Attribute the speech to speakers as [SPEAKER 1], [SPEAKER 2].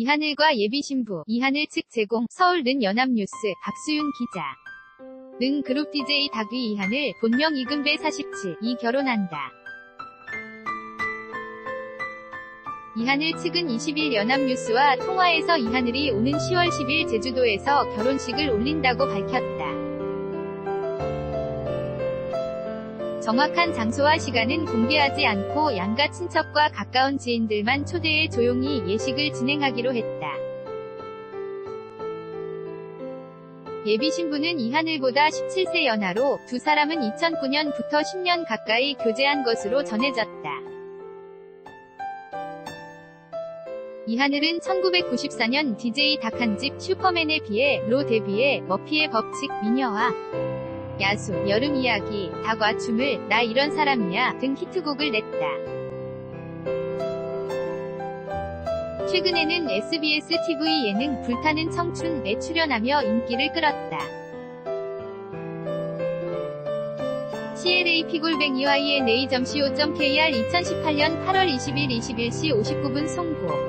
[SPEAKER 1] 이하늘과 예비신부, 이하늘 측 제공, 서울 는 연합뉴스, 박수윤 기자. 능 그룹 DJ 닭위 이하늘, 본명 이금배 47, 이 결혼한다. 이하늘 측은 20일 연합뉴스와 통화에서 이하늘이 오는 10월 10일 제주도에서 결혼식을 올린다고 밝혔다. 정확한 장소와 시간은 공개하지 않고 양가 친척과 가까운 지인들만 초대해 조용히 예식을 진행하기로 했다. 예비 신부는 이하늘보다 17세 연하로 두 사람은 2009년부터 10년 가까이 교제한 것으로 전해졌다. 이하늘은 1994년 DJ 닭한집 슈퍼맨에 비해 로 데뷔해 머피의 법칙 미녀와 야수, 여름 이야기, 닭과 춤을, 나 이런 사람이야 등 히트곡을 냈다. 최근에는 SBS TV 예능 불타는 청춘에 출연하며 인기를 끌었다. CLA 피골뱅이와 ENA.co.kr 2018년 8월 20일 21시 59분 송고